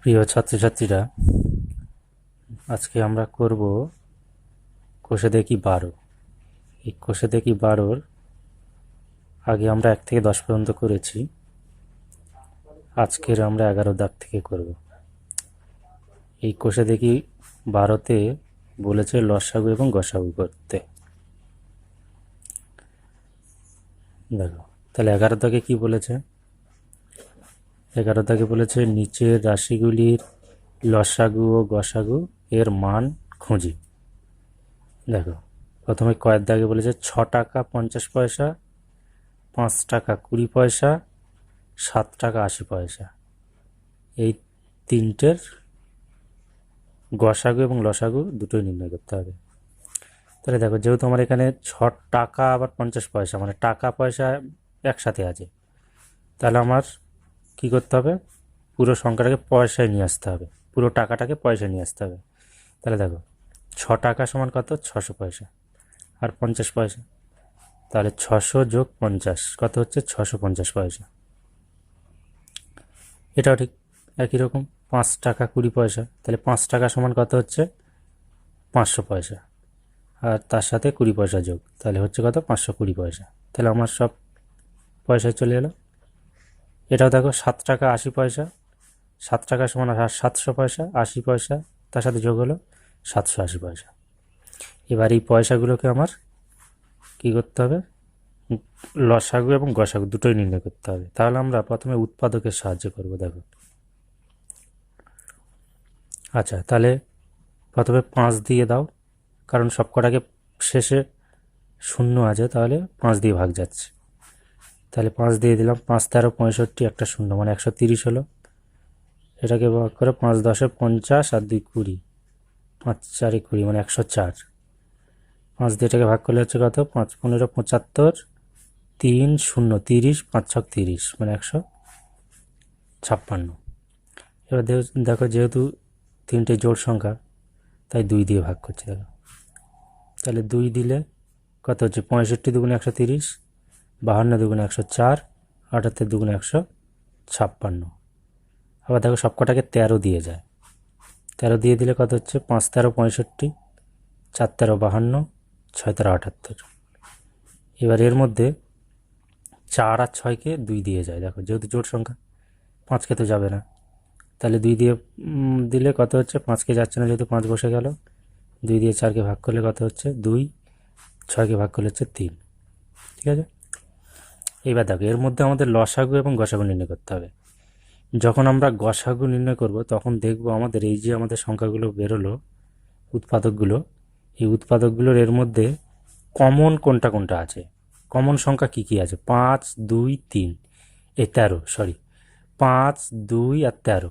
প্রিয় ছাত্রছাত্রীরা, আজকে আমরা করব কোষে দেখি বারো। এই কোষে দেখি বারোর আগে আমরা এক থেকে দশ পর্যন্ত করেছি। আজকের আমরা এগারো দাগ থেকে করব। এই কোষে দেখি বারোতে বলেছে লসাগু এবং গসাগু করতে। দেখো তাহলে এগারো দাগে কি বলেছে? এগারো দাগে বলেছে, নিচের রাশিগুলির লসাগু ও গসাগু এর মান খুঁজি। দেখো, প্রথমে কয়েক দাগে বলেছে, ছ টাকা পঞ্চাশ পয়সা, পাঁচ টাকা কুড়ি পয়সা, সাত টাকা আশি পয়সা। এই তিনটের গসাগু এবং লসাগু দুটোই নির্ণয় করতে হবে। তাহলে দেখো, যেহেতু আমার এখানে ছ টাকা আবার পঞ্চাশ পয়সা মানে টাকা পয়সা একসাথে আছে। তাহলে আমার কি করতে হবে? পুরো সংখ্যাটাকে পয়সায় নিয়ে আসতে হবে। পুরো টাকাটাকে পয়সায় নিয়ে আসতে হবে। তাহলে দেখো, ছ টাকা সমান কত? ছশো পয়সা। আর পঞ্চাশ পয়সা। তাহলে ছশো যোগ পঞ্চাশ, কত হচ্ছে? ছশো পঞ্চাশ পয়সা। এটাও ঠিক একই রকম। পাঁচ টাকা কুড়ি পয়সা। তাহলে পাঁচ টাকা সমান কত হচ্ছে? পাঁচশো পয়সা। আর তার সাথে কুড়ি পয়সা যোগ। তাহলে হচ্ছে কত? পাঁচশো কুড়ি পয়সা। তাহলে আমার সব পয়সায় চলে এলো। এটাও দেখো, সাত টাকা আশি পয়সা। সাত টাকা সমান সাতশো পয়সা, আশি পয়সা, তার সাথে যোগ হলো সাতশো আশি পয়সা। এবার এই পয়সাগুলোকে আমার কী করতে হবে? লসাগু এবং গসাগু দুটোই নির্ণয় করতে হবে। তাহলে আমরা প্রথমে উৎপাদকের সাহায্য করব, দেখো। আচ্ছা তাহলে প্রথমে পাঁচ দিয়ে দাও, কারণ সব কটাকে শেষে শূন্য আছে, তাহলে পাঁচ দিয়ে ভাগ যাচ্ছে। তাহলে পাঁচ দিয়ে দিলাম, পাঁচ তেরো পঁয়ষট্টি একটা শূন্য মানে একশো তিরিশ হলো। এটাকে ভাগ করে পাঁচ দশে পঞ্চাশ আর দুই কুড়ি, পাঁচ চারে কুড়ি মানে একশো চার। পাঁচ দিয়ে এটাকে ভাগ করলে হচ্ছে কত? পাঁচ পনেরো পঁচাত্তর, তিন শূন্য তিরিশ, পাঁচ ছক তিরিশ মানে একশো ছাপ্পান্ন। এবার দেখ- দেখো যেহেতু তিনটে জোড় সংখ্যা, তাই দুই দিয়ে ভাগ করছে, দেখো। তাহলে দুই দিলে কত হচ্ছে? পঁয়ষট্টি দুগুণে একশো তিরিশ বাহান্ন দুগুণে একশো চার, আটাত্তর দুগুণে একশো ছাপ্পান্ন। আবার দেখো সবকটাকে তেরো দিয়ে যায়। তেরো দিয়ে দিলে কত হচ্ছে? পাঁচ তেরো পঁয়ষট্টি, চার তেরো বাহান্ন, ছয় তেরো আটাত্তর। এবার এর মধ্যে চার আর ছয়কে দুই দিয়ে যায়। দেখো যেহেতু জোট সংখ্যা, পাঁচকে তো যাবে না। তাহলে দুই দিয়ে দিলে কত হচ্ছে? পাঁচকে যাচ্ছে না যেহেতু পাঁচ বসে গেল। দুই দিয়ে চারকে ভাগ করলে কত হচ্ছে? দুই, ছয়কে ভাগ করলে হচ্ছে তিন। ঠিক আছে? এইবার দেখো, এর মধ্যে আমাদের লসাগু এবং গসাগু নির্ণয় করতে হবে। যখন আমরা গসাগু নির্ণয় করব, তখন দেখব আমাদের এই যে আমাদের সংখ্যাগুলো বেরোলো, উৎপাদকগুলো, এই উৎপাদকগুলোর এর মধ্যে কমন কোনটা কোনটা আছে? কমন সংখ্যা কি কি আছে? পাঁচ, দুই, তিন। এ তেরো সরি পাঁচ, দুই আর তেরো।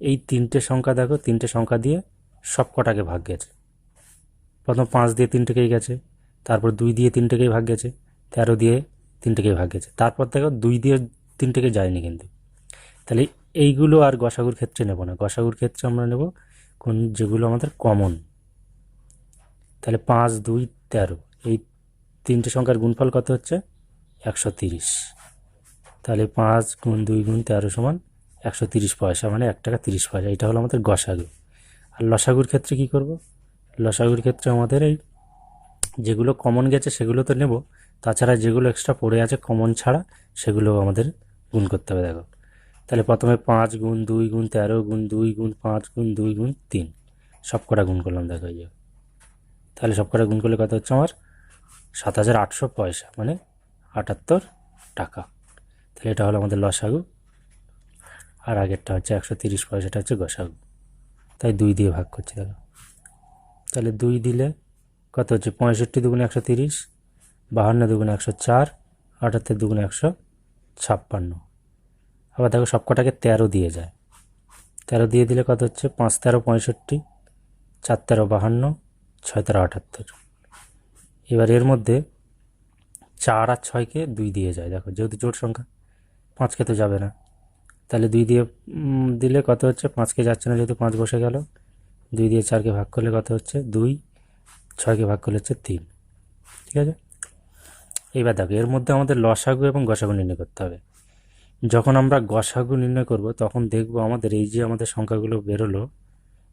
এই তিনটে সংখ্যা দেখো, তিনটে সংখ্যা দিয়ে সব কটাকে ভাগ গেছে। প্রথম পাঁচ দিয়ে তিনটেকেই গেছে, তারপর দুই দিয়ে তিনটেকেই ভাগ গেছে, তেরো দিয়ে তিনটেকেই ভাগ গেছে। তারপর দেখো দুই দিয়ে তিনটেকে যায়নি কিন্তু। তাহলে এইগুলো আর গসাগুর ক্ষেত্রে নেব না। গসাগুর ক্ষেত্রে আমরা নেব কোন যেগুলো আমাদের কমন তাহলে পাঁচ, দুই, তেরো। এই তিনটে সংখ্যার গুণফল কত হচ্ছে? একশো তিরিশ। তাহলে পাঁচ গুণ দুই গুণ তেরো সমান একশো তিরিশ পয়সা মানে এক টাকা তিরিশ পয়সা। এটা হলো আমাদের গসাগু। আর লসাগুর ক্ষেত্রে কি করব? লসাগুর ক্ষেত্রে আমাদের এই যেগুলো কমন গেছে সেগুলো তো নেব। তাছাড়া যেগুলো এক্সট্রা পড়ে আছে কমন ছাড়া সেগুলো আমাদের গুণ করতে হবে, দেখো। তাহলে প্রথমে পাঁচ গুণ দুই গুণ তেরো গুণ দুই গুণ পাঁচ গুণ দুই গুণ তিন সব কটা গুণ করলাম, দেখো, এই তাহলে সব কটা গুণ করলে কত হচ্ছে আমার? সাত হাজার আটশো পয়সা মানে আটাত্তর টাকা। তাহলে এটা হলো আমাদের লসাগু, আর আগেরটা হচ্ছে একশো তিরিশ পয়সাটা হচ্ছে গসাগু। তাই দুই দিয়ে ভাগ করছি, দেখো। তাহলে দুই দিলে কত হচ্ছে? পঁয়ষট্টি দুগুণ একশো তিরিশ বাহান্ন দুগুণে একশো চার, আটাত্তর দুগুণ একশো ছাপ্পান্ন। আবার দেখো সবকটাকে তেরো দিয়ে যায়। তেরো দিয়ে দিলে কত হচ্ছে? পাঁচ তেরো পঁয়ষট্টি, চার তেরো বাহান্ন, ছয় তেরো আটাত্তর। এবার এর মধ্যে চার আর ছয়কে দুই দিয়ে যায়। দেখো যেহেতু জোট সংখ্যা, পাঁচকে তো যাবে না। তাহলে দুই দিয়ে দিলে কত হচ্ছে? পাঁচকে যাচ্ছে না যেহেতু পাঁচ বসে গেল। দুই দিয়ে চারকে ভাগ করলে কত হচ্ছে? দুই। ছয়কে ভাগ করলে হচ্ছে তিন। ঠিক আছে? এইবার দেখো, এর মধ্যে আমাদের লসাগু এবং গসাগু নির্ণয় করতে হবে। যখন আমরা গসাগু নির্ণয় করব, তখন দেখব আমাদের এই যে আমাদের সংখ্যাগুলো বেরোলো,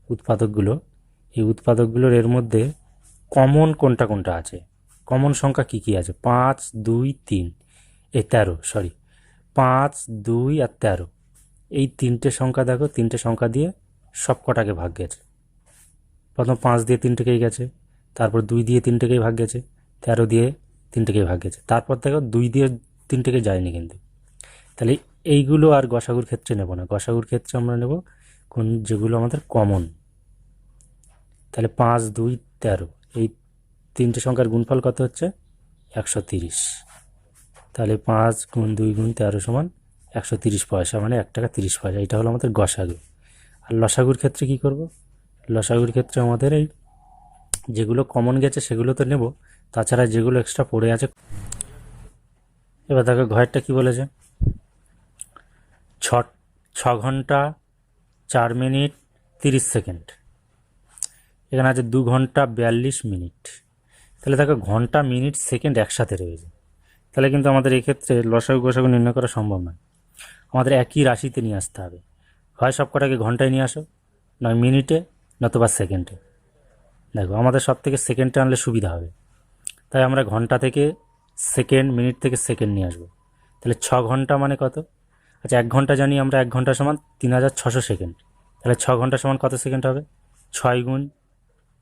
উৎপাদকগুলো, এই উৎপাদকগুলোর এর মধ্যে কমন কোনটা কোনটা আছে? কমন সংখ্যা কি কি আছে? পাঁচ, দুই, তিন। এই তেরো সরি পাঁচ, দুই আর তেরো। এই তিনটে সংখ্যা দেখো, তিনটে সংখ্যা দিয়ে সব কটাকে ভাগ গেছে। প্রথম পাঁচ দিয়ে তিনটেকেই গেছে, তারপর দুই দিয়ে তিনটেকেই ভাগ গেছে, তেরো দিয়ে তিনটেকেই ভাগ গেছে। তারপর দেখো দুই দিয়ে তিনটেকে যায়নি কিন্তু। তাহলে এইগুলো আর গসাগুর ক্ষেত্রে নেব না। গসাগুর ক্ষেত্রে আমরা নেব কোন যেগুলো আমাদের কমন তাহলে পাঁচ, দুই, তেরো। এই তিনটে সংখ্যার গুণফল কত হচ্ছে? একশো তিরিশ। তাহলে পাঁচ গুণ দুই গুণ তেরো সমান একশো তিরিশ পয়সা মানে এক টাকা তিরিশ পয়সা। এটা হলো আমাদের গসাগু। আর লসাগুর ক্ষেত্রে কি করব? লসাগুর ক্ষেত্রে আমাদের এই যেগুলো কমন গেছে সেগুলো তো নেব। তাছাড়া যেগুলো এক্সট্রা পড়ে আছে, এবার দেখো ঘরেরটা কি বলেছে? ছ ছ ঘণ্টা, চার মিনিট, তিরিশ সেকেন্ড। এখানে আছে দু ঘণ্টা, বিয়াল্লিশ মিনিট। তাহলে দেখো ঘণ্টা, মিনিট, সেকেন্ড একসাথে রয়েছে। তাহলে কিন্তু আমাদের এক্ষেত্রে ক্ষেত্রে লসাগু, গোসাগু নির্ণয় করা সম্ভব নয়। আমাদের একই রাশিতে নিয়ে আসতে হবে। হয় সব কটাকে ঘন্টায় নিয়ে আসো, নয় মিনিটে, নতুবা সেকেন্ডে। দেখো আমাদের সব থেকে সেকেন্ডে আনলে সুবিধা হবে। তাই আমরা ঘণ্টা থেকে সেকেন্ড, মিনিট থেকে সেকেন্ড নিয়ে আসব। তাহলে ছ ঘণ্টা মানে কত? আচ্ছা এক ঘণ্টা জানি আমরা এক ঘণ্টা সমান তিন হাজার ছশো সেকেন্ড। তাহলে ছ ঘণ্টা সমান কত সেকেন্ড হবে? ছয় গুণ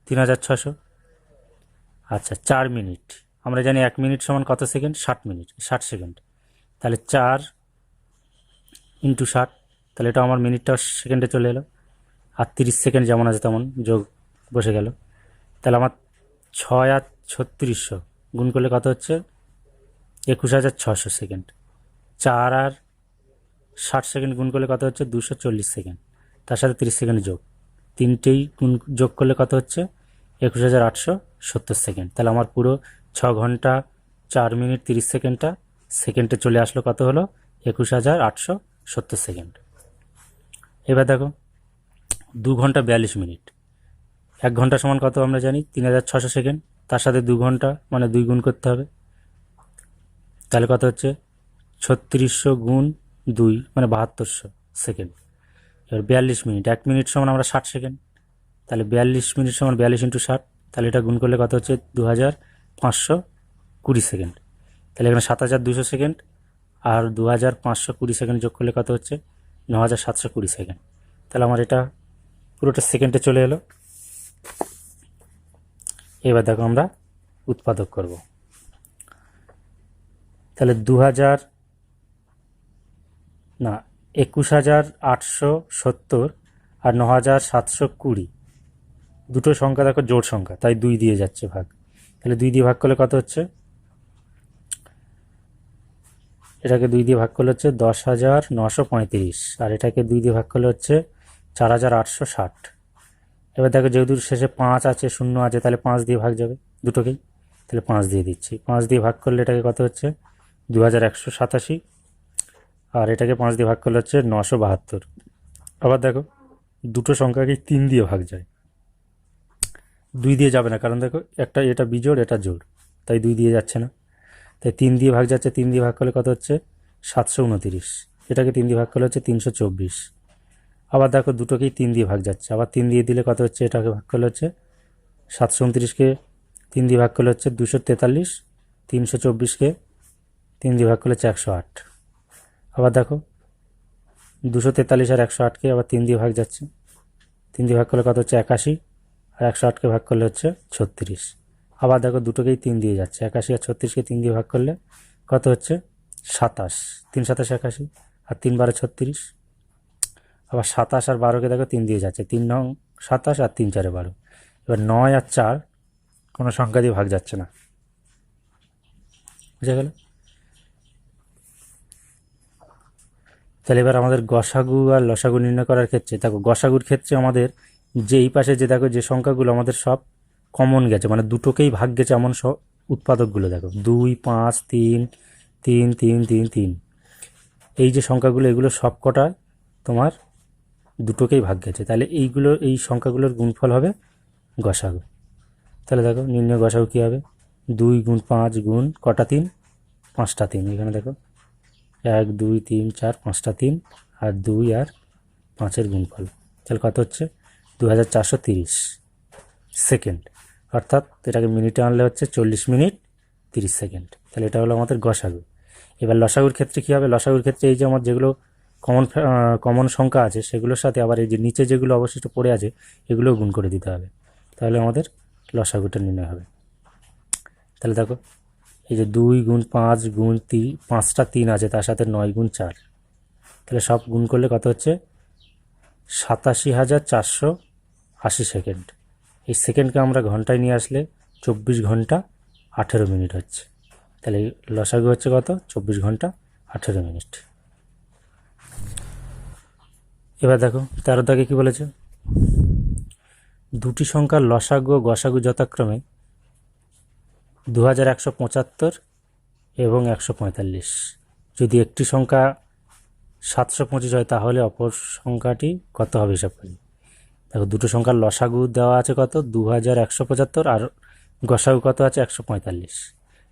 তিন হাজার ছশো। আচ্ছা চার মিনিট। আমরা জানি এক মিনিট সমান কত সেকেন্ড? ষাট মিনিট, ষাট সেকেন্ড। তাহলে চার ইন্টু ষাট, তাহলে এটা আমার মিনিটটা সেকেন্ডে চলে এলো। আর তিরিশ সেকেন্ড যেমন আছে তেমন যোগ বসে গেল। তাহলে আমার ছয় আর ছত্রিশশো। গুণ করলে কত হচ্ছে? একুশ হাজার ছশো সেকেন্ড। চার আর ষাট সেকেন্ড গুণ করলে কত হচ্ছে? দুশো চল্লিশ সেকেন্ড। তার সাথে তিরিশ সেকেন্ড যোগ। তিনটেই গুণ, যোগ করলে কত হচ্ছে? একুশ হাজার আটশো সত্তর সেকেন্ড। তাহলে আমার পুরো ছ ঘণ্টা চার মিনিট তিরিশ সেকেন্ডটা সেকেন্ডে চলে আসলো কত হলো? একুশ হাজার আটশো সত্তর সেকেন্ড। এবার দেখো, দু ঘণ্টা বিয়াল্লিশ মিনিট। এক ঘণ্টা সমান কত আমরা জানি? তিন হাজার ছশো সেকেন্ড। তার সাথে দু ঘণ্টা মানে দুই গুণ করতে হবে। তাহলে কত হচ্ছে? ছত্রিশশো গুণ দুই মানে বাহাত্তরশো সেকেন্ড। এবার বিয়াল্লিশ মিনিট, এক মিনিট সমান আমরা ষাট সেকেন্ড। তাহলে বিয়াল্লিশ মিনিট সমান বিয়াল্লিশ ইন্টু ষাট, তাহলে এটা গুণ করলে কত হচ্ছে? দু হাজার পাঁচশো কুড়ি সেকেন্ড। তাহলে এখানে সাত হাজার দুশো সেকেন্ড আর দু হাজার পাঁচশো কুড়ি সেকেন্ড যোগ করলে কত হচ্ছে? ন হাজার সাতশো কুড়ি সেকেন্ড। তাহলে আমার এটা পুরোটা সেকেন্ডে চলে এলো। এবার দেখো আমরা উৎপাদক করব। তাহলে দু হাজার না, একুশ হাজার আটশো সত্তর আর ন হাজার সাতশো কুড়ি। দুটো সংখ্যা দেখো, জোড় সংখ্যা, তাই দুই দিয়ে যাচ্ছে ভাগ। তাহলে দুই দিয়ে ভাগ করলে কত হচ্ছে? এটাকে দুই দিয়ে ভাগ করলে হচ্ছে দশ হাজার নশো পঁয়ত্রিশ, আর এটাকে দুই দিয়ে ভাগ করলে হচ্ছে চার হাজার আটশো ষাট। এবার দেখো যেহেতু শেষে পাঁচ আছে, শূন্য আছে, তাহলে পাঁচ দিয়ে ভাগ যাবে দুটোকেই। তাহলে পাঁচ দিয়ে দিচ্ছি। পাঁচ দিয়ে ভাগ করলে এটাকে কত হচ্ছে? দু হাজার একশো সাতাশি। আর এটাকে পাঁচ দিয়ে ভাগ করলে হচ্ছে নশো বাহাত্তর। আবার দেখো, দুটো সংখ্যাকে তিন দিয়ে ভাগ যায়। দুই দিয়ে যাবে না, কারণ দেখো একটা এটা বিজোড়, এটা জোড়। তাই দুই দিয়ে যাচ্ছে না। তাই তিন দিয়ে ভাগ যাচ্ছে, তিন দিয়ে ভাগ করলে কত হচ্ছে? সাতশো উনতিরিশ। এটাকে তিন দিয়ে ভাগ করলে হচ্ছে তিনশো চব্বিশ। আবার দেখো দুটোকেই তিন দিয়ে ভাগ যাচ্ছে। আবার তিন দিয়ে দিলে কত হচ্ছে? এটাকে ভাগ করলে হচ্ছে সাতশো উনত্রিশকে তিন দিয়ে ভাগ করলে হচ্ছে দুশো তেতাল্লিশ, তিনশো চব্বিশকে তিন দিয়ে ভাগ করলে হচ্ছে একশো আট। আবার দেখো দুশো তেতাল্লিশ আর একশো আটকে আবার তিন দিয়ে ভাগ যাচ্ছে। তিন দিয়ে ভাগ করলে কত হচ্ছে? একাশি। আর একশো আটকে ভাগ করলে হচ্ছে ছত্রিশ। আবার দেখো দুটোকেই তিন দিয়ে যাচ্ছে। একাশি আর ছত্রিশকে তিন দিয়ে ভাগ করলে কত হচ্ছে? সাতাশ। তিন সাতাশ, একাশি। আর তিন বারো, ছত্রিশ। আবার সাতাশ আর বারোকে দেখো তিন দিয়ে যাচ্ছে। তিন নং সাতাশ আর তিন চারে বারো। এবার নয় আর চার কোনো সংখ্যা দিয়ে ভাগ যাচ্ছে না। বুঝা গেল? তাহলে এবার আমাদের গসাগু আর লসাগু নির্ণয় করার ক্ষেত্রে, দেখো গসাগুর ক্ষেত্রে আমাদের যে এই পাশে যে দেখো যে সংখ্যাগুলো আমাদের সব কমন গেছে মানে দুটোকেই ভাগ গেছে এমন সব উৎপাদকগুলো দেখো। দুই, পাঁচ, তিন তিন তিন তিন তিন। এই যে সংখ্যাগুলো, এগুলো সব কটা তোমার দুটোকেই ভাগ গেছে। তাহলে এইগুলো, এই সংখ্যাগুলোর গুণফল হবে গসাগু। তাহলে দেখো নির্ণয় গসাগু কী হবে? দুই গুণ পাঁচ গুণ কটা তিন? পাঁচটা তিন। এখানে দেখো, এক, দুই, তিন, চার, পাঁচটা তিন, আর দুই আর পাঁচের গুণফল। তাহলে কত হচ্ছে? দু সেকেন্ড। অর্থাৎ এটাকে মিনিটে আনলে হচ্ছে চল্লিশ মিনিট তিরিশ সেকেন্ড। তাহলে এটা হলো আমাদের গসাগু। এবার লসাগুর ক্ষেত্রে কী হবে? লসাগুর ক্ষেত্রে এই যে আমার যেগুলো কমন কমন সংখ্যা আছে, সেগুলোর সাথে আবার এই যে নিচে যেগুলো অবশিষ্ট পড়ে আছে, এগুলোও গুণ করে দিতে হবে। তাহলে আমাদের লসাগুটা নির্ণয় হবে। তাহলে দেখো, এই যে দুই গুণ পাঁচ গুণ তিন পাঁচটা তিন আছে, তার সাথে নয় গুণ চার। তাহলে সব গুণ করলে কত হচ্ছে? সাতাশি হাজার চারশো আশি সেকেন্ড। এই সেকেন্ডকে আমরা ঘন্টায় নিয়ে আসলে চব্বিশ ঘণ্টা আঠেরো মিনিট হচ্ছে। তাহলে লসাগু হচ্ছে কত? চব্বিশ ঘণ্টা আঠেরো মিনিট। এবার দেখো তেরো দাগে কী বলেছে? দুটি সংখ্যার লসাগু গসাগু যথাক্রমে দু হাজার একশো পঁচাত্তর এবং একশো পঁয়তাল্লিশ। যদি একটি সংখ্যা সাতশো পঁচিশ হয়, তাহলে অপর সংখ্যাটি কত হবে হিসাব করি। দেখো, দুটো সংখ্যার লসাগু দেওয়া আছে কত? দু হাজার একশো পঁচাত্তর আর গসাগু কত আছে? একশো পঁয়তাল্লিশ।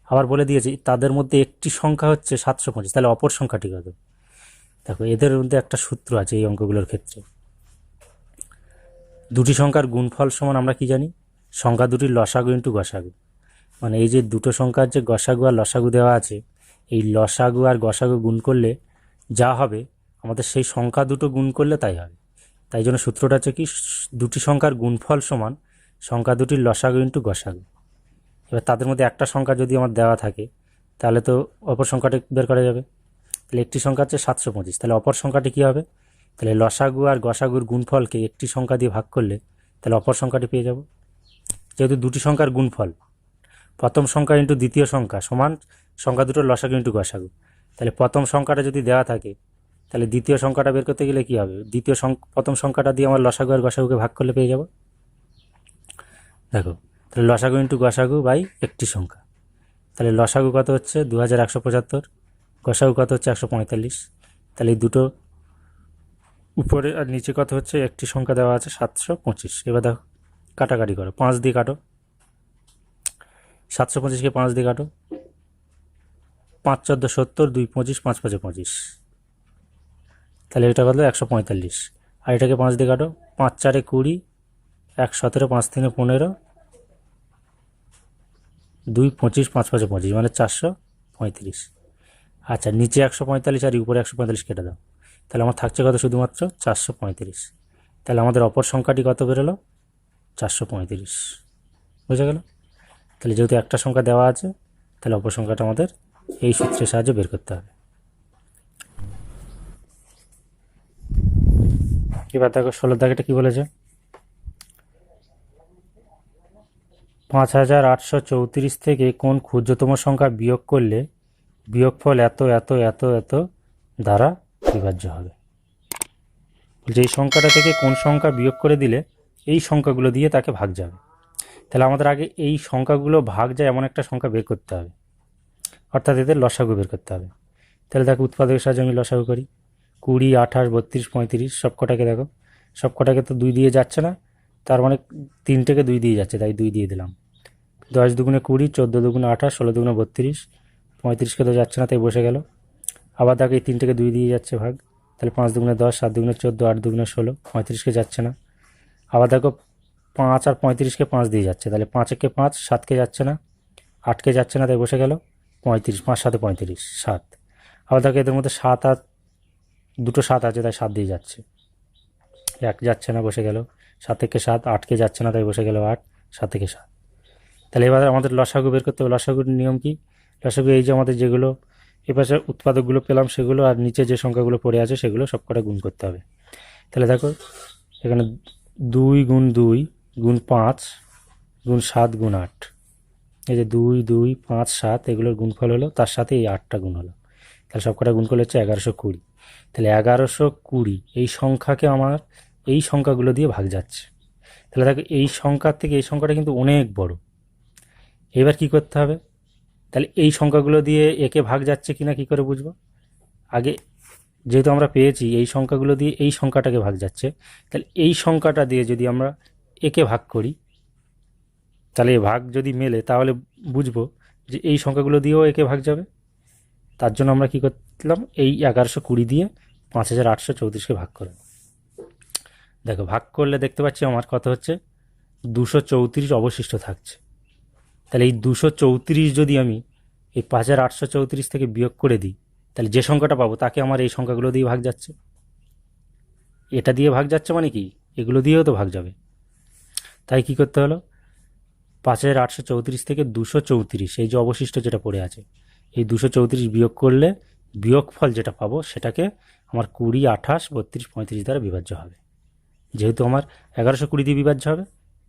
আবার বলে দিয়েছি, তাদের মধ্যে একটি সংখ্যা হচ্ছে সাতশো পঁচিশ, তাহলে অপর সংখ্যাটি কত? দেখো, এদের মধ্যে একটা সূত্র আছে এই অঙ্কগুলোর ক্ষেত্রে। দুটি সংখ্যার গুণফল সমান আমরা কি জানি? সংখ্যা দুটির লসাগু ইন্টু গসাগু। মানে এই যে দুটো সংখ্যার যে গসাগু আর লসাগু দেওয়া আছে, এই লসাগু আর গসাগু গুণ করলে যা হবে, আমাদের সেই সংখ্যা দুটো গুণ করলে তাই হবে। তাই জন্য সূত্রটা হচ্ছে কি, দুটি সংখ্যার গুণফল সমান সংখ্যা দুটির লসাগু ইন্টু গসাগু। এবার তাদের মধ্যে একটা সংখ্যা যদি আমার দেওয়া থাকে, তাহলে তো অপর সংখ্যাটি বের করা যাবে। তাহলে একটি সংখ্যা হচ্ছে সাতশো পঁচিশ। তাহলে অপর সংখ্যাটি কী হবে? তাহলে লসাগু আর গসাগুর গুণফলকে একটি সংখ্যা দিয়ে ভাগ করলে তাহলে অপর সংখ্যাটি পেয়ে যাব। যেহেতু দুটি সংখ্যার গুণফল, প্রথম সংখ্যা ইন্টু দ্বিতীয় সংখ্যা সমান সংখ্যা দুটোর লসাগু ইন্টু গসাগু। তাহলে প্রথম সংখ্যাটা যদি দেওয়া থাকে, তাহলে দ্বিতীয় সংখ্যাটা বের করতে গেলে কী হবে? দ্বিতীয় প্রথম সংখ্যাটা দিয়ে আমার লসাগু আর গসাগুকে ভাগ করলে পেয়ে যাব। দেখো, তাহলে লসাগু ইন্টু গসাগু বাই একটি সংখ্যা। তাহলে লসাগু কত হচ্ছে? দু হাজার একশো পঁচাত্তর। গসাগু কত? হচ্ছে একশো পঁয়তাল্লিশ। তাহলে দুটো উপরে আর নিচে কত হচ্ছে? একটি সংখ্যা দেওয়া আছে সাতশো পঁচিশ। এবার দেখো, কাটাকাটি করো। পাঁচ দিয়ে কাটো। সাতশো পঁচিশকে পাঁচ দিয়ে কাটো। পাঁচ চোদ্দ সত্তর, দুই পঁচিশ, পাঁচ পাঁচে পঁচিশ। তাহলে এটা কত একশো পঁয়তাল্লিশ। আর এটাকে পাঁচ দিয়ে কাটো। পাঁচ চারে কুড়ি, এক সতেরো, পাঁচ তিনে পনেরো, দুই পঁচিশ, পাঁচ পাঁচে পঁচিশ। মানে চারশো পঁয়ত্রিশ। আচ্ছা নিচে একশো পঁয়তাল্লিশ আর উপরে একশো পঁয়তাল্লিশ কেটে দাও। তাহলে আমার থাকছে কত শুধুমাত্র? চারশো পঁয়ত্রিশ। তাহলে আমাদের অপর সংখ্যাটি কত বেরোলো? চারশো পঁয়ত্রিশ। বুঝা গেল? তাহলে যেহেতু একটা সংখ্যা দেওয়া আছে, তাহলে অপর সংখ্যাটা আমাদের এই সূত্রের সাহায্যে বের করতে হবে। এবার দেখো ষোলোর দাগেটা কী বলেছে? পাঁচ হাজার আটশো চৌত্রিশ থেকে কোন ক্ষুদ্রতম সংখ্যা বিয়োগ করলে বিয়োগফল এত এত এত এত দ্বারা বিভাজ্য হবে। বলছে, এই সংখ্যাটা থেকে কোন সংখ্যা বিয়োগ করে দিলে এই সংখ্যাগুলো দিয়ে তাকে ভাগ যাবে? তাহলে আমাদের আগে এই সংখ্যাগুলো ভাগ যায়, এমন একটা সংখ্যা বের করতে হবে। অর্থাৎ এদের লসাগু বের করতে হবে। তাহলে দেখো, উৎপাদকের সাহায্যে আমি লসাগু করি। কুড়ি, আঠাশ, বত্রিশ, পঁয়ত্রিশ সব কটাকে দেখো। সব কটাকে তো দুই দিয়ে যাচ্ছে না, তার মানে তিনটেকে দুই দিয়ে যাচ্ছে, তাই দুই দিয়ে দিলাম। দশ দুগুণে কুড়ি, চোদ্দ দুগুণে আঠাশ, ষোলো দুগুণে বত্রিশ পঁয়ত্রিশকে তো যাচ্ছে না, তাই বসে গেল। আবার দেখো এই তিনটেকে দুই দিয়ে যাচ্ছে ভাগ। তাহলে পাঁচ দুগুণে দশ, সাত দুগুণে চোদ্দ, আট দুগুণে ষোলো পঁয়ত্রিশকে যাচ্ছে না। আবার দেখো পাঁচ আর পঁয়ত্রিশকে পাঁচ দিয়ে যাচ্ছে। তাহলে পাঁচকে পাঁচ সাতকে যাচ্ছে না আটকে যাচ্ছে না, তাই বসে গেল। পঁয়ত্রিশ, পাঁচ সাথে পঁয়ত্রিশ, সাত। আবার দেখো এদের মধ্যে সাত আর দুটো সাত আছে, তাই সাত দিয়ে যাচ্ছে। এক যাচ্ছে না, বসে গেল। সাত থেকে সাত আটকে যাচ্ছে না, তাই বসে গেল আট, সাত থেকে সাত। তাহলে এবার আমাদের লসাগু বের করতে হবে। লসাগুর নিয়ম কি? লসাগু এই যে আমাদের যেগুলো এপাশে উৎপাদকগুলো পেলাম সেগুলো আর নিচে যে সংখ্যাগুলো পড়ে আছে সেগুলো সব কটা গুণ করতে হবে। তাহলে দেখো, এখানে দুই গুণ দুই, গুণ পাঁচ, গুণ সাত, গুণ আট। এই যে দুই দুই, পাঁচ, সাত, এগুলোর গুণফল হলো, তার সাথে এই আটটা গুণ হলো। তাহলে সব কটা গুণ করলে হচ্ছে এগারোশো কুড়ি। তাহলে এগারোশো কুড়ি, এই সংখ্যাকে আমার এই সংখ্যাগুলো দিয়ে ভাগ যাচ্ছে। তাহলে দেখো, এই সংখ্যার থেকে এই সংখ্যাটা কিন্তু অনেক বড়। এবার কি করতে হবে? তাহলে এই সংখ্যাগুলো দিয়ে একে ভাগ যাচ্ছে কিনা কি করে বুঝব? আগে যেহেতু আমরা পেয়েছি, এই সংখ্যাগুলো দিয়ে এই সংখ্যাটাকে ভাগ যাচ্ছে, তাহলে এই সংখ্যাটা দিয়ে যদি আমরা একে ভাগ করি, তাহলে ভাগ যদি মেলে, তাহলে বুঝব যে এই সংখ্যাগুলো দিয়েও একে ভাগ যাবে। তার জন্য আমরা কী করলাম? এই এগারোশো কুড়ি দিয়ে পাঁচ হাজার আটশো চৌত্রিশকে ভাগ করে দেখো, ভাগ করলে দেখতে পাচ্ছি আমার কত হচ্ছে? দুশো চৌত্রিশ অবশিষ্ট থাকছে। তাহলে এই দুশো চৌত্রিশ যদি আমি এই পাঁচ হাজার আটশো চৌত্রিশ থেকে বিয়োগ করে দিই, তাহলে যে সংখ্যাটা পাবো তাকে আমার এই সংখ্যাগুলো দিয়ে ভাগ যাচ্ছে। এটা দিয়ে ভাগ যাচ্ছে মানে কি? এগুলো দিয়েও তো ভাগ যাবে। তাই কি করতে হলো? পাঁচ হাজার আটশো চৌত্রিশ থেকে দুশো চৌত্রিশ, এই যে অবশিষ্ট যেটা পড়ে আছে, এই দুশো চৌত্রিশ বিয়োগ করলে বিয়োগফল যেটা পাবো সেটাকে আমার কুড়ি, আঠাশ, বত্রিশ, পঁয়ত্রিশ দ্বারা বিভাজ্য হবে। যেহেতু আমার এগারোশো কুড়ি দিয়ে বিভাজ্য হবে,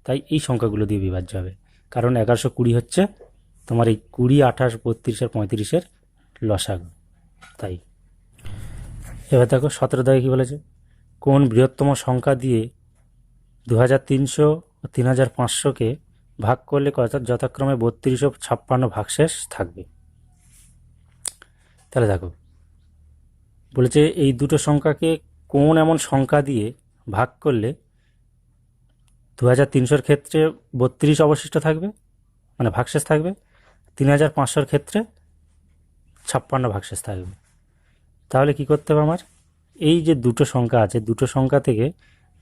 তাই এই সংখ্যাগুলো দিয়ে বিভাজ্য হবে। কারণ এগারোশো কুড়ি হচ্ছে তোমার এই কুড়ি, আঠাশ, বত্রিশ আর পঁয়ত্রিশের লসাগু। তাই। এবার দেখো সতেরো দাগে কী বলেছে? কোন বৃহত্তম সংখ্যা দিয়ে দু হাজার তিনশো ও তিন হাজার পাঁচশোকে ভাগ করলে যথাক্রমে বত্রিশ ও ছাপ্পান্ন ভাগশেষ থাকবে। তাহলে দেখো, বলেছে এই দুটো সংখ্যাকে কোন এমন সংখ্যা দিয়ে ভাগ করলে দু হাজার তিনশোর ক্ষেত্রে বত্রিশ অবশিষ্ট থাকবে মানে ভাগশেষ থাকবে। তিন হাজার পাঁচশোর ক্ষেত্রে ছাপ্পান্ন ভাগশেষ থাকবে। তাহলে কি করতে হবে আমার? এই যে দুটো সংখ্যা আছে, দুটো সংখ্যা থেকে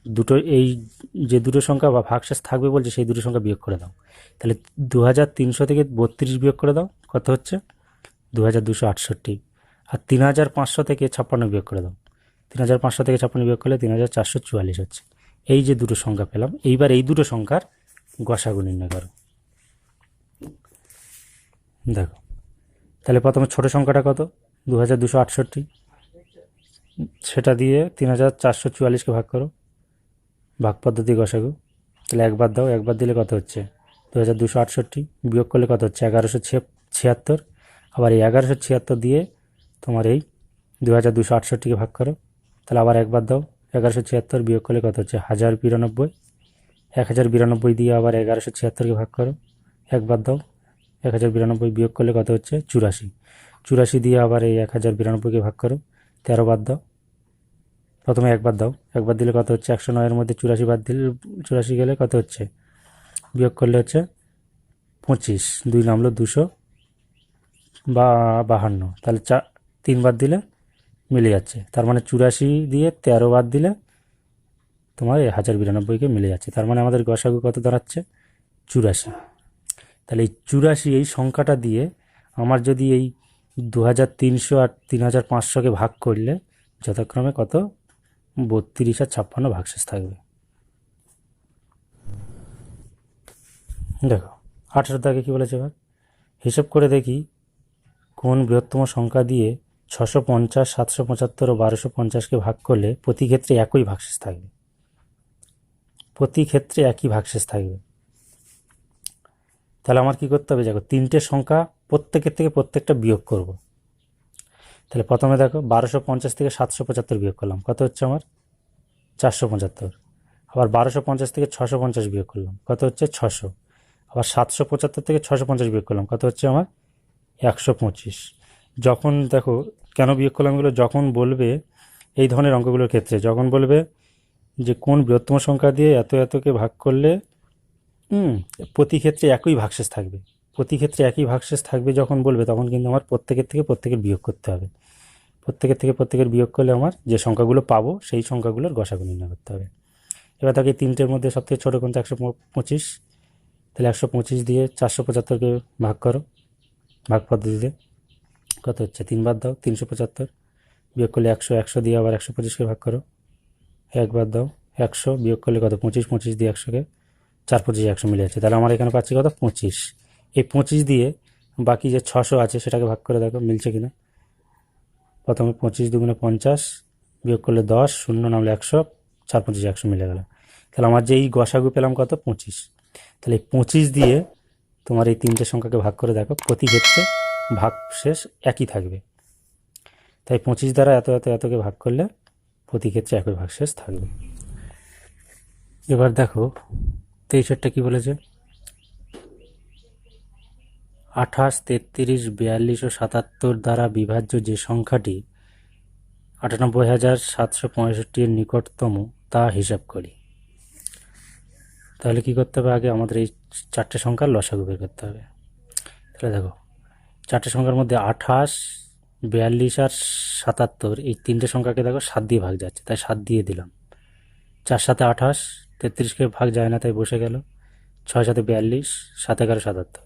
দুটো, এই যে দুটো সংখ্যা বা ভাগশেষ থাকবে বলছে, সেই দুটো সংখ্যা বিয়োগ করে দাও। তাহলে দু হাজার তিনশো থেকে বত্রিশ বিয়োগ করে দাও, কত হচ্ছে? দু হাজার দুশো আটষট্টি। আর তিন হাজার পাঁচশো থেকে ছাপ্পান্ন বিয়োগ করে দাও। তিন হাজার পাঁচশো থেকে ছাপ্পান্ন বিয়োগ করলে তিন হাজার চারশো চুয়াল্লিশ হচ্ছে। এই যে দুটো সংখ্যা পেলাম, এইবার এই দুটো সংখ্যার গসাগু নির্ণয় করো। দেখো, তাহলে প্রথমে ছোটো সংখ্যাটা কত? দু হাজার দুশো আটষট্টি। সেটা দিয়ে তিন হাজার চারশো চুয়াল্লিশকে ভাগ করো। ভাগ পদ্ধতি গসাগু। তাহলে একবার দাও, একবার দিলে কত হচ্ছে? দু হাজার দুশো আটষট্টি। বিয়োগ করলে কত হচ্ছে? এগারোশো ছিয়াত্তর। আবার এই এগারোশো ছিয়াত্তর দিয়ে তোমার এই দু হাজার দুশো আটষট্টিকে ভাগ করো। তাহলে আবার একবার দাও। এগারোশো ছিয়াত্তর বিয়োগ করলে কত হচ্ছে? হাজার বিরানব্বই। এক হাজার বিরানব্বই দিয়ে আবার এগারোশো ছিয়াত্তরকে ভাগ করো। একবার দাও। এক হাজার বিরানব্বই বিয়োগ করলে কত হচ্ছে? চুরাশি। চুরাশি দিয়ে আবার এই এক হাজার বিরানব্বইকে ভাগ করো। তেরো বাদ দাও। প্রথমে একবার দাও। একবার দিলে কত হচ্ছে? একশো নয়ের মধ্যে চুরাশি বাদ দিলে চুরাশি গেলে কত হচ্ছে? বিয়োগ করলে হচ্ছে পঁচিশ। দুই নামলো দুশো বা বাহান্ন। তাহলে চা তিনবার দিলে মিলে যাচ্ছে। তার মানে চুরাশি দিয়ে তেরো বাদ দিলে তোমার এই হাজার বিরানব্বইকে মিলে যাচ্ছে। তার মানে আমাদের গসাগু কত দাঁড়াচ্ছে? চুরাশি। তাহলে এই চুরাশি, এই সংখ্যাটা দিয়ে আমার যদি এই দু হাজার তিনশো আর তিন হাজার পাঁচশোকে ভাগ করলে যথাক্রমে কত? বত্রিশ আর ছাপ্পান্ন ভাগশেষ থাকবে। দেখো, আঠেরো দাগে কী বলেছে এবার? হিসেব করে দেখি কোন বৃহত্তম সংখ্যা দিয়ে ছশো পঞ্চাশ, সাতশো পঁচাত্তর ও বারোশো পঞ্চাশকে ভাগ করলে প্রতি ক্ষেত্রে একই ভাগশেষ থাকবে। প্রতি ক্ষেত্রে একই ভাগশেষ থাকবে। তাহলে আমার কি করতে হবে? দেখো, তিনটে সংখ্যা প্রত্যেকের থেকে প্রত্যেকটা বিয়োগ করব। তাহলে প্রথমে দেখো, বারোশো পঞ্চাশ থেকে সাতশো পঁচাত্তর বিয়োগ করলাম। কত হচ্ছে আমার? চারশো পঁচাত্তর। আবার বারোশো পঞ্চাশ থেকে ছশো পঞ্চাশ বিয়োগ করলাম। কত হচ্ছে? ছশো। আবার সাতশো পঁচাত্তর থেকে ছশো পঞ্চাশ বিয়োগ করলাম। কত হচ্ছে আমার? একশো পঁচিশ। যখন দেখো কেন বিয়োগ করলাম এগুলো? যখন বলবে এই ধরনের অঙ্কগুলোর ক্ষেত্রে, যখন বলবে যে কোন বৃহত্তম সংখ্যা দিয়ে এত এতকে ভাগ করলে প্রতি ক্ষেত্রে একই ভাগশেষ থাকবে। প্রতি ক্ষেত্রে একই ভাগশেষ থাকবে যখন বলবে, তখন কিন্তু আমার প্রত্যেকের থেকে প্রত্যেকের বিয়োগ করতে হবে। প্রত্যেকের থেকে প্রত্যেকের বিয়োগ করলে আমার যে সংখ্যাগুলো পাবো, সেই সংখ্যাগুলোর গসাগু নির্ণয় করতে হবে। এবার তাকে তিনটের মধ্যে সবথেকে ছোটো কোনটা? একশো পঁচিশ। তাহলে একশো পঁচিশ দিয়ে চারশো পঁচাত্তরকে ভাগ করো, ভাগ পদ্ধতিতে। কত হচ্ছে? তিনবার দাও, তিনশো পঁচাত্তর। বিয়োগ করলে একশো একশো দিয়ে আবার একশো পঁচিশকে ভাগ করো। একবার দাও, একশো। বিয়োগ করলে কত? পঁচিশ পঁচিশ দিয়ে একশোকে চার, পঁচিশ, একশো মিলে যাচ্ছে। তাহলে আমার এখানে পাচ্ছি কত? পঁচিশ। এই পঁচিশ দিয়ে বাকি যে ছশো আছে সেটাকে ভাগ করে দেখো, মিলছে কিনা। প্রথমে পঁচিশ দুগুণে পঞ্চাশ, বিয়োগ করলে দশ, শূন্য নামলে একশো, চার, পঁচিশ, একশো মিলে গেল। তাহলে আমার যে এই গসাগু পেলাম কত? পঁচিশ। তাহলে এই পঁচিশ দিয়ে তোমার এই তিনটে সংখ্যাকে ভাগ করে দেখো, প্রতি ক্ষেত্রে ভাগ শেষ একই থাকবে। তাই পঁচিশ দ্বারা এত এত, এতকে ভাগ করলে প্রতি ক্ষেত্রে একই ভাগ শেষ থাকবে। এবার দেখো, তেইশেরটা কি বলেছে? আঠাশ, তেত্রিশ, বিয়াল্লিশ ও সাতাত্তর দ্বারা বিভাজ্য যে সংখ্যাটি আটানব্বই হাজার সাতশো পঁয়ষট্টির নিকটতম, তা হিসাব করি। তাহলে কি করতে হবে আগে? আমাদের এই চারটে সংখ্যার লসাগু বের করতে হবে। তাহলে দেখো চারটে সংখ্যার মধ্যে আঠাশ, বিয়াল্লিশ আর সাতাত্তর, এই তিনটে সংখ্যাকে দেখো সাত দিয়ে ভাগ যাচ্ছে, তাই সাত দিয়ে দিলাম। চার সাথে আঠাশ, তেত্রিশকে ভাগ যায় না, তাই বসে গেল। ছয় সাথে বিয়াল্লিশ, সাত এগারো, সাতাত্তর।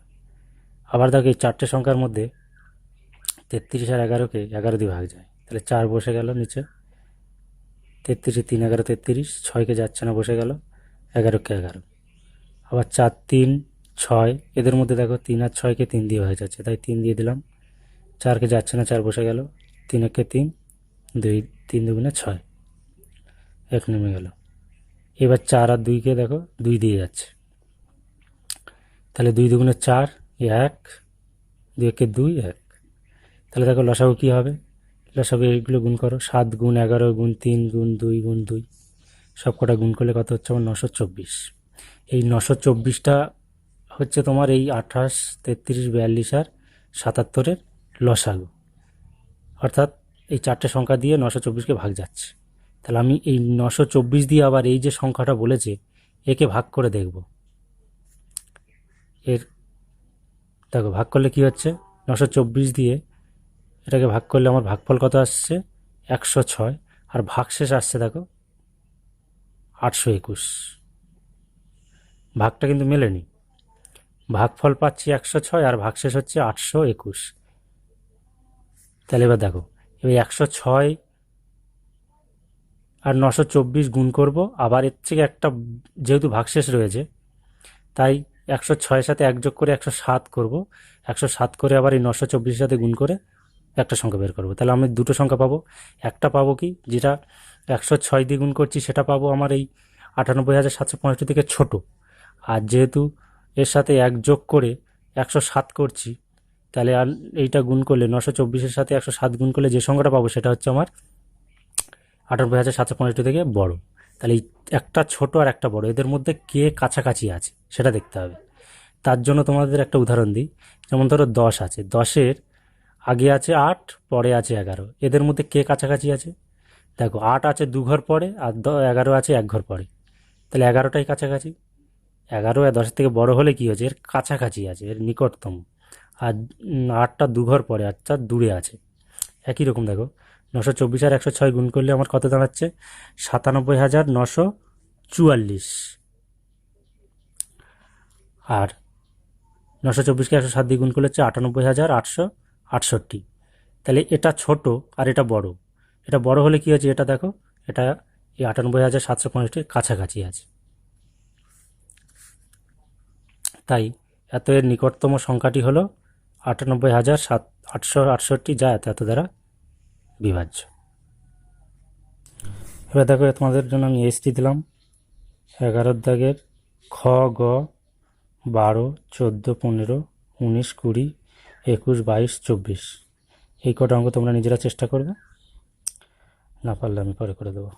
আবার দেখো এই চারটে সংখ্যার মধ্যে তেত্রিশ আর এগারোকে এগারো দিয়ে ভাগ যায়, তাহলে চার বসে গেল নিচে। তেত্রিশে তিন, এগারো তেত্রিশ, ছয়কে যাচ্ছে না, বসে গেল, এগারোকে এগারো। আবার চার, তিন ছয়, এদের মধ্যে দেখো তিন আর ছয়কে তিন দিয়ে হয়ে যাচ্ছে, তাই তিন দিয়ে দিলাম। চারকে যাচ্ছে না, চার বসে গেল। তিন একে তিন, দুই, তিন দুগুণে ছয়, এক নেমে গেল। এবার চার আর দুইকে দেখো, দুই দিয়ে যাচ্ছে। তাহলে দুই দুগুণে চার এক দুই একে দুই, এক। তাহলে দেখো লসাগু কী হবে? লসাগু এইগুলো গুণ করো, সাত গুণ এগারো গুণ তিন গুণ দুই গুণ দুই সব কটা গুণ করলে কত হচ্ছে? আমার নশো চব্বিশ। এই নশো চব্বিশটা হচ্ছে তোমার এই আঠাশ, তেত্রিশ, বিয়াল্লিশ আর সাতাত্তরের লসাগু। অর্থাৎ এই চারটে সংখ্যা দিয়ে নশো চব্বিশকে ভাগ যাচ্ছে। তাহলে আমি এই নশো চব্বিশ দিয়ে আবার এই যে সংখ্যাটা বলেছে, একে ভাগ করে দেখব। এর দেখো, ভাগ করলে কি হচ্ছে? নশো চব্বিশ দিয়ে এটাকে ভাগ করলে আমার ভাগফল কত আসছে? একশো ছয়। আর ভাগশেষ আসছে দেখো, আটশো একুশ। ভাগটা কিন্তু মেলেনি। ভাগফল পাচ্ছি একশো ছয় আর ভাগশেষ হচ্ছে আটশো একুশ। তাহলে এবার দেখো, এবার একশো ছয় আর নশো চব্বিশ গুণ করব, আবার এর থেকে একটা যেহেতু ভাগশেষ রয়েছে, তাই একশো ছয়ের সাথে এক যোগ করে একশো সাত করব, একশো সাত করে আবার এই নশো চব্বিশের সাথে গুণ করে একটা সংখ্যা বের করব। তাহলে আমি দুটো সংখ্যা পাবো, একটা পাবো কি, যেটা একশো ছয় দিয়ে গুণ করছি, সেটা পাবো আমার এই আটানব্বই হাজার সাতশো পঁয়ষট্টি থেকে ছোটো। আর যেহেতু এর সাথে এক যোগ করে একশো সাত করছি, তাহলে আর এইটা গুণ করলে নশো চব্বিশের সাথে একশো সাত গুণ করলে যে সংখ্যাটা পাবো সেটা হচ্ছে আমার আটানব্বই হাজার সাতশো পঁয়ষট্টি থেকে বড়। তাহলে একটা ছোট আর একটা বড়, এদের মধ্যে কে কাছাকাছি আছে সেটা দেখতে হবে। তার জন্য তোমাদের একটা উদাহরণ দিই, যেমন ধরো দশ আছে, দশের আগে আছে আট, পরে আছে এগারো, এদের মধ্যে কে কাছাকাছি আছে? দেখো, আট আছে দু ঘর পরে আর দ, এগারো আছে এক ঘর পরে, তাহলে এগারোটাই কাছাকাছি। এগারো আর দশের থেকে বড় হলে কি হচ্ছে এর কাছাকাছি আছে, এর নিকটতম। আর আটটা দুঘর পরে চার দূরে আছে। একই রকম দেখো। নশো চব্বিশ আর একশো ছয় গুণ করলে আমার কত দাঁড়াচ্ছে? সাতানব্বই হাজার নশো চুয়াল্লিশ। আর, নশো চব্বিশকে একশো সাত দিয়ে গুণ করলে হচ্ছে আটানব্বই হাজার আটশো আটষট্টি। তাহলে এটা ছোট আর এটা বড়। এটা বড় হলে কি আছে এটা দেখো, এটা এই আটানব্বই হাজার সাতশো পঁয়ষট্টির কাছাকাছি আছে। তাই এত এর নিকটতম সংখ্যাটি হলো আটানব্বই হাজার সাত আটশো আটষট্টি যা এত এত দ্বারা বিভাজ্য। এবার দেখো তোমাদের জন্য আমি এসটি দিলাম। এগারোর দাগের খ, গ, বারো, চোদ্দ, পনেরো, উনিশ, কুড়ি, একুশ, বাইশ, চব্বিশ। এই কটা অঙ্ক তোমরা নিজেরা চেষ্টা করবে। না পারলে আমি পরে করে দেবো।